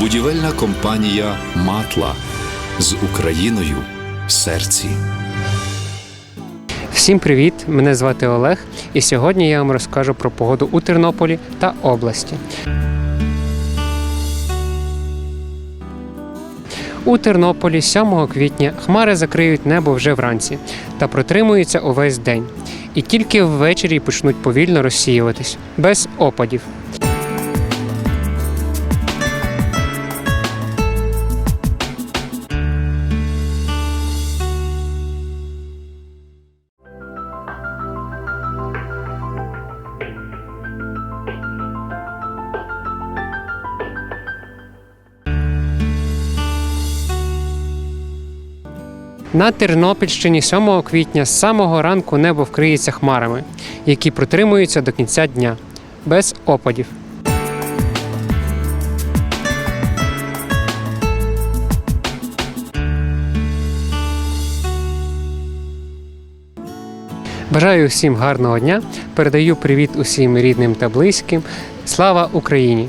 Будівельна компанія Матла з Україною в серці. Всім привіт! Мене звати Олег, і сьогодні я вам розкажу про погоду у Тернополі та області. У Тернополі 7 квітня хмари закриють небо вже вранці та протримуються увесь день. І тільки ввечері почнуть повільно розсіюватись, без опадів. На Тернопільщині 7 квітня з самого ранку небо вкриється хмарами, які протримуються до кінця дня, без опадів. Бажаю всім гарного дня. Передаю привіт усім рідним та близьким. Слава Україні!